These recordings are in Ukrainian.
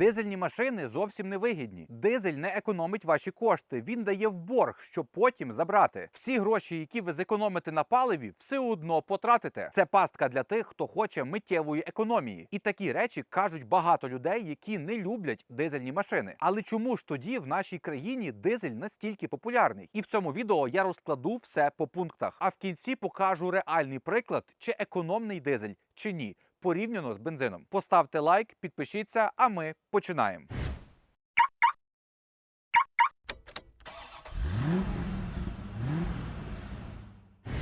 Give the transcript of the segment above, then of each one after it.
Дизельні машини зовсім не вигідні. Дизель не економить ваші кошти. Він дає в борг, щоб потім забрати. Всі гроші, які ви зекономите на паливі, все одно потратите. Це пастка для тих, хто хоче миттєвої економії. І такі речі кажуть багато людей, які не люблять дизельні машини. Але чому ж тоді в нашій країні дизель настільки популярний? І в цьому відео я розкладу все по пунктах. А в кінці покажу реальний приклад, чи економний дизель, чи ні, порівняно з бензином. Поставте лайк, підпишіться, а ми починаємо.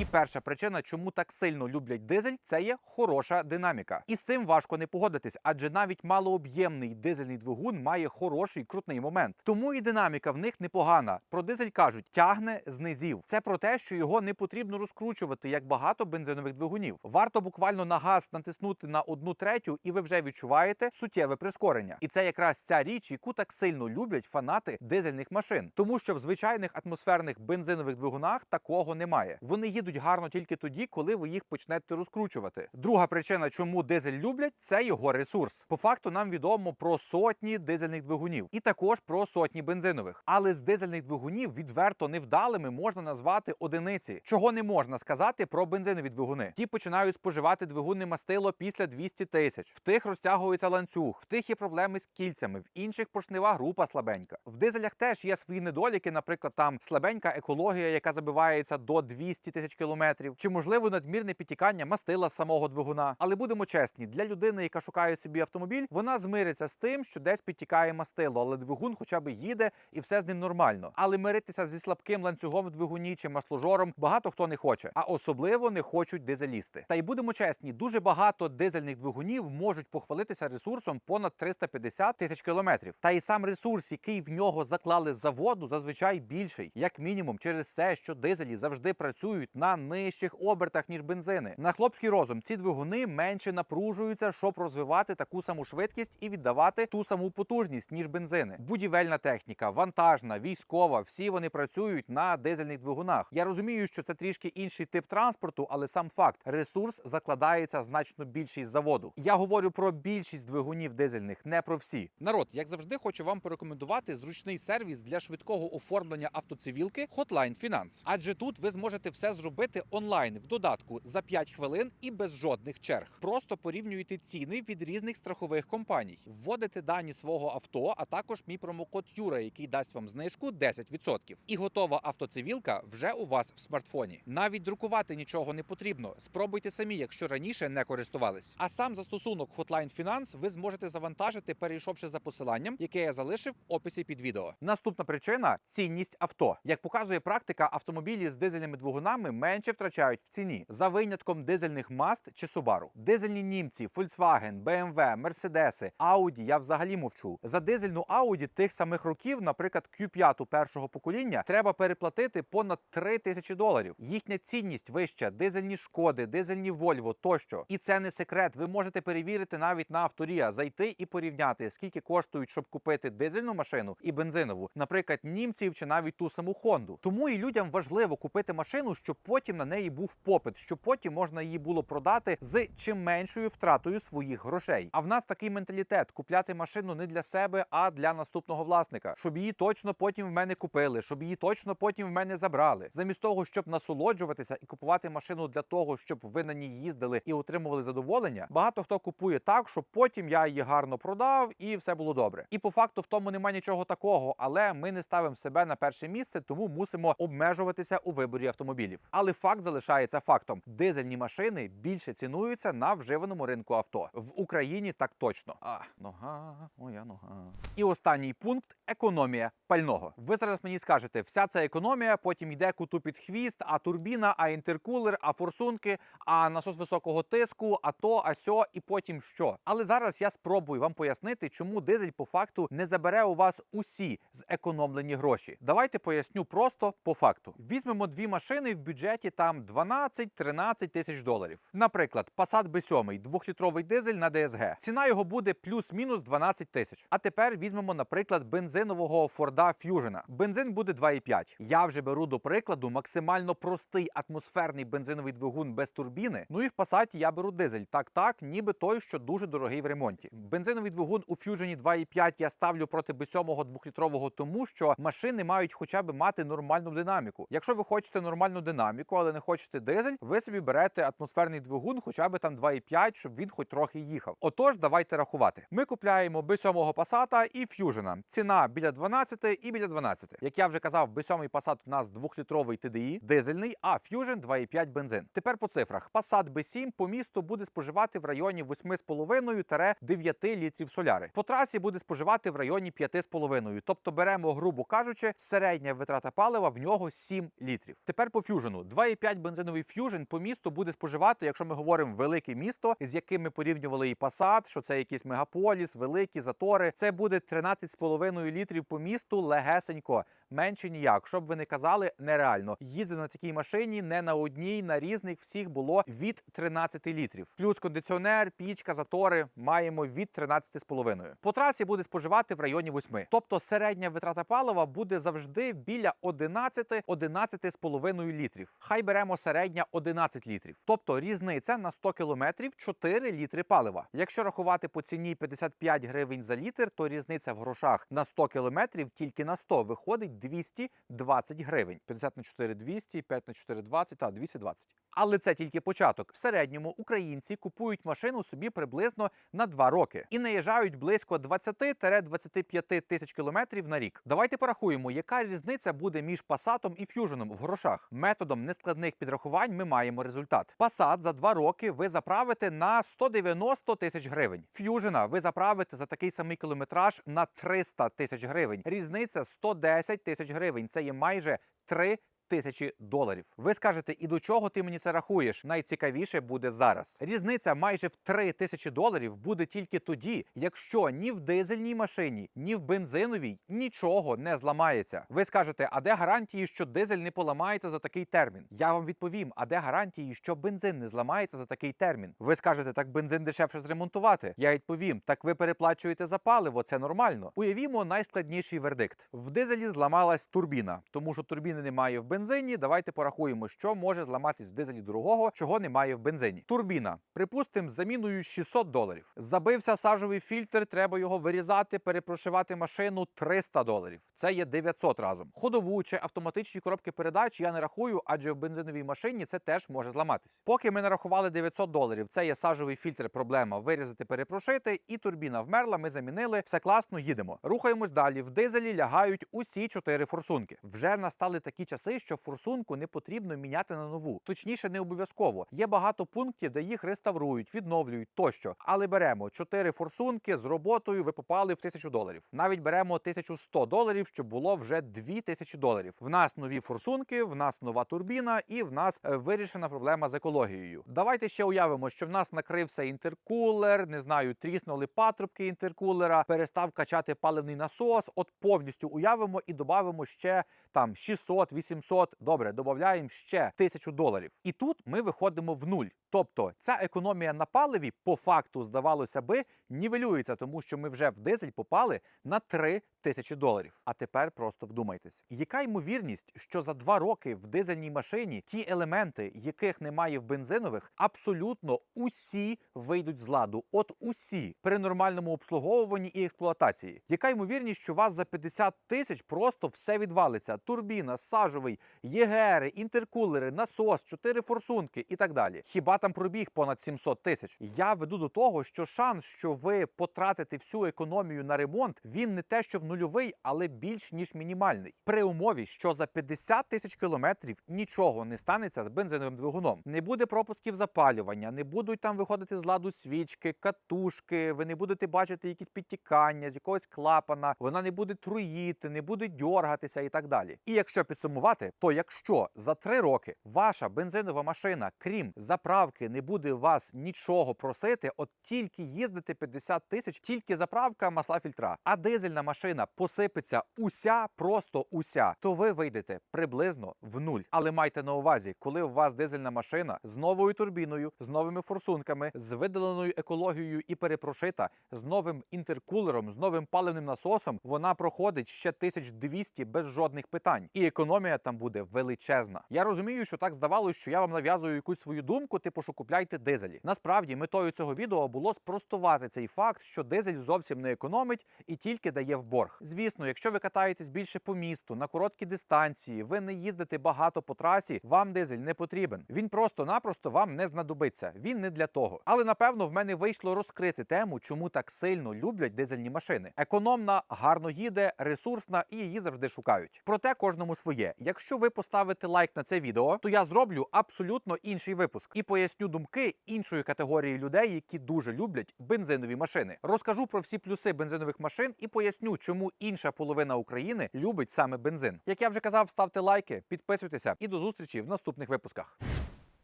І перша причина, чому так сильно люблять дизель, це є хороша динаміка. І з цим важко не погодитись, адже навіть малооб'ємний дизельний двигун має хороший крутний момент. Тому і динаміка в них непогана. Про дизель кажуть, тягне з низів. Це про те, що його не потрібно розкручувати, як багато бензинових двигунів. Варто буквально на газ натиснути на одну третю, і ви вже відчуваєте суттєве прискорення. І це якраз ця річ, яку так сильно люблять фанати дизельних машин, тому що в звичайних атмосферних бензинових двигунах такого немає. Вони їдуть гарно тільки тоді, коли ви їх почнете розкручувати. Друга причина, чому дизель люблять, це його ресурс. По факту нам відомо про сотні дизельних двигунів і також про сотні бензинових. Але з дизельних двигунів відверто невдалими можна назвати одиниці, чого не можна сказати про бензинові двигуни. Ті починають споживати двигунне мастило після 200 тисяч. В тих розтягується ланцюг, в тих є проблеми з кільцями, в інших поршнева група слабенька. В дизелях теж є свої недоліки, наприклад, там слабенька екологія, яка забивається до 200 тисяч кілометрів, чи можливо надмірне підтікання мастила самого двигуна. Але будемо чесні, для людини, яка шукає собі автомобіль, вона змириться з тим, що десь підтікає мастило, але двигун хоча б їде і все з ним нормально. Але миритися зі слабким ланцюгом в двигуні чи масложором багато хто не хоче, а особливо не хочуть дизелісти. Та й будемо чесні, дуже багато дизельних двигунів можуть похвалитися ресурсом понад 350 тисяч кілометрів. Та й сам ресурс, який в нього заклали з заводу, зазвичай більший, як мінімум, через те, що дизелі завжди працюють на нижчих обертах ніж бензини. На хлопський розум ці двигуни менше напружуються, щоб розвивати таку саму швидкість і віддавати ту саму потужність, ніж бензини. Будівельна техніка, вантажна, військова, всі вони працюють на дизельних двигунах. Я розумію, що це трішки інший тип транспорту, але сам факт ресурс закладається значно більший з заводу. Я говорю про більшість двигунів дизельних, не про всі. Народ, як завжди, хочу вам порекомендувати зручний сервіс для швидкого оформлення автоцивілки Hotline Finance. Адже тут ви зможете все зробити онлайн в додатку за 5 хвилин і без жодних черг. Просто порівнюєте ціни від різних страхових компаній, вводите дані свого авто, а також мій промокод Юра, який дасть вам знижку 10%. І готова автоцивілка вже у вас в смартфоні. Навіть друкувати нічого не потрібно. Спробуйте самі, якщо раніше не користувались. А сам застосунок Hotline Finance ви зможете завантажити, перейшовши за посиланням, яке я залишив в описі під відео. Наступна причина цінність авто. Як показує практика, автомобілі з дизельними двигунами менше втрачають в ціні за винятком дизельних Mazda чи Subaru. Дизельні німці, Volkswagen, BMW, Мерседеси, Audi я взагалі мовчу. За дизельну Audi тих самих років, наприклад, Q5 першого покоління, треба переплатити понад 3 тисячі доларів. Їхня цінність вища, дизельні шкоди, дизельні Volvo тощо. І це не секрет. Ви можете перевірити навіть на авторія, зайти і порівняти, скільки коштують, щоб купити дизельну машину і бензинову, наприклад, німців чи навіть ту саму Хонду. Тому і людям важливо купити машину, щоб потім на неї був попит, щоб потім можна її було продати з чим меншою втратою своїх грошей. А в нас такий менталітет: купляти машину не для себе, а для наступного власника, щоб її точно потім в мене купили, щоб її точно потім в мене забрали. Замість того, щоб насолоджуватися і купувати машину для того, щоб ви на ній їздили і отримували задоволення. Багато хто купує так, щоб потім я її гарно продав і все було добре. І по факту в тому немає нічого такого, але ми не ставимо себе на перше місце, тому мусимо обмежуватися у виборі автомобілів. Але факт залишається фактом: дизельні машини більше цінуються на вживаному ринку авто в Україні. Так точно. А нога, моя нога. І останній пункт економія пального. Ви зараз мені скажете, вся ця економія потім йде куту під хвіст, а турбіна, а інтеркулер, а форсунки, а насос високого тиску, а то, а сьо, і потім що. Але зараз я спробую вам пояснити, чому дизель по факту не забере у вас усі зекономлені гроші. Давайте поясню просто по факту. Візьмемо дві машини в бюджеті бюджеті там 12-13 тисяч доларів. Наприклад, Passat B7, 2-літровий дизель на DSG. Ціна його буде плюс-мінус 12 тисяч. А тепер візьмемо, наприклад, бензинового Ford Fusion. Бензин буде 2,5. Я вже беру до прикладу максимально простий атмосферний бензиновий двигун без турбіни. Ну і в Passat я беру дизель. Так, так, ніби той, що дуже дорогий в ремонті. Бензиновий двигун у Fusion 2,5 я ставлю проти B7 2-літрового, тому що машини мають хоча б мати нормальну динаміку. Якщо ви хочете нормальну динаміку, але не хочете дизель, ви собі берете атмосферний двигун, хоча б там 2,5, щоб він хоч трохи їхав. Отож, давайте рахувати. Ми купляємо B7 Passat і Fusion. Ціна біля 12 і біля 12. Як я вже казав, B7 Passat у нас 2-літровий TDI, дизельний, а Fusion 2,5 бензин. Тепер по цифрах. Passat B7 по місту буде споживати в районі 8,5-9 літрів соляри. По трасі буде споживати в районі 5,5. Тобто беремо, грубо кажучи, середня витрата палива в нього 7 літрів. Тепер по Fusion. 2,5 бензиновий ф'южн по місту буде споживати, якщо ми говоримо велике місто, з яким ми порівнювали і Passat, що це якийсь мегаполіс, великі затори. Це буде 13,5 літрів по місту легесенько. Менше ніяк, щоб ви не казали, нереально. Їздити на такій машині не на одній, на різних всіх було від 13 літрів. Плюс кондиціонер, пічка, затори маємо від 13,5. По трасі буде споживати в районі 8. Тобто середня витрата палива буде завжди біля 11-11,5 літрів. Хай беремо середня 11 літрів. Тобто різниця на 100 кілометрів 4 літри палива. Якщо рахувати по ціні 55 гривень за літр, то різниця в грошах на 100 кілометрів тільки на 100 виходить 220 гривень. 50 на 4 – 200, 5 на 4 – 20, та 220. Але це тільки початок. В середньому українці купують машину собі приблизно на 2 роки і наїжджають близько 20-25 тисяч кілометрів на рік. Давайте порахуємо, яка різниця буде між Passat і Fusion в грошах. Методом нескладних підрахувань ми маємо результат. Passat за 2 роки ви заправите на 190 тисяч гривень. Fusion ви заправите за такий самий кілометраж на 300 тисяч гривень. Різниця 110 тисяч гривень. Це є майже 3 тисячі доларів. Ви скажете, і до чого ти мені це рахуєш? Найцікавіше буде зараз. Різниця майже в 3 тисячі доларів буде тільки тоді, якщо ні в дизельній машині, ні в бензиновій нічого не зламається. Ви скажете, а де гарантії, що дизель не поламається за такий термін? Я вам відповім: а де гарантії, що бензин не зламається за такий термін? Ви скажете, так бензин дешевше зремонтувати. Я відповім, так ви переплачуєте за паливо, це нормально. Уявімо найскладніший вердикт: в дизелі зламалась турбіна, тому що турбіни немає в бензині. Давайте порахуємо, що може зламатись в дизелі дорогого, чого немає в бензині. Турбіна, припустимо, заміною 600 доларів. Забився сажовий фільтр, треба його вирізати, перепрошивати машину 300 доларів. Це є 900 разом. Ходову чи автоматичні коробки передач я не рахую, адже в бензиновій машині це теж може зламатись. Поки ми нарахували 900 доларів, це є сажовий фільтр, проблема вирізати, перепрошити, і турбіна вмерла. Ми замінили. Все класно, їдемо. Рухаємось далі. В дизелі лягають усі чотири форсунки. Вже настали такі часи, що форсунку не потрібно міняти на нову. Точніше, не обов'язково. Є багато пунктів, де їх реставрують, відновлюють тощо. Але беремо чотири форсунки з роботою. Ви попали в тисячу доларів. Навіть беремо 1100 доларів, щоб було вже 2000 доларів. В нас нові форсунки, в нас нова турбіна, і в нас е, вирішена проблема з екологією. Давайте ще уявимо, що в нас накрився інтеркулер, не знаю, тріснули патрубки інтеркулера, перестав качати паливний насос. От повністю уявимо і додамо ще там 600-800, Добре, додаємо ще 1000 доларів. І тут ми виходимо в нуль. Тобто ця економія на паливі по факту здавалося би нівелюється, тому що ми вже в дизель попали на 3 тисячі доларів. А тепер просто вдумайтесь, яка ймовірність, що за два роки в дизельній машині ті елементи, яких немає в бензинових, абсолютно усі вийдуть з ладу. От усі при нормальному обслуговуванні і експлуатації. Яка ймовірність, що у вас за 50 тисяч просто все відвалиться? Турбіна, сажовий, єгери, інтеркулери, насос, чотири форсунки і так далі. Хіба там пробіг понад 700 тисяч? Я веду до того, що шанс, що ви потратите всю економію на ремонт, він не те, щоб нульовий, але більш ніж мінімальний. При умові, що за 50 тисяч кілометрів нічого не станеться з бензиновим двигуном, не буде пропусків запалювання, не будуть там виходити з ладу свічки, катушки. Ви не будете бачити якісь підтікання з якогось клапана, вона не буде труїти, не буде дьоргатися і так далі. І якщо підсумувати, то якщо за три роки ваша бензинова машина, крім заправки, заправки не буде вас нічого просити, от тільки їздити 50 тисяч, тільки заправка масла фільтра, а дизельна машина посипеться уся, просто уся, то ви вийдете приблизно в нуль. Але майте на увазі, коли у вас дизельна машина з новою турбіною, з новими форсунками, з видаленою екологією і перепрошита, з новим інтеркулером, з новим паливним насосом, вона проходить ще 1200 без жодних питань, і економія там буде величезна. Я розумію, що так здавалося, що я вам нав'язую якусь свою думку, типу, що купляйте дизелі. Насправді метою цього відео було спростувати цей факт, що дизель зовсім не економить і тільки дає в борг. Звісно, якщо ви катаєтесь більше по місту на короткі дистанції, ви не їздите багато по трасі, вам дизель не потрібен. Він просто-напросто вам не знадобиться. Він не для того. Але напевно в мене вийшло розкрити тему, чому так сильно люблять дизельні машини. Економна, гарно їде, ресурсна і її завжди шукають. Проте кожному своє. Якщо ви поставите лайк на це відео, то я зроблю абсолютно інший випуск і поясню думки іншої категорії людей, які дуже люблять бензинові машини. Розкажу про всі плюси бензинових машин і поясню, чому інша половина України любить саме бензин. Як я вже казав, ставте лайки, підписуйтеся і до зустрічі в наступних випусках.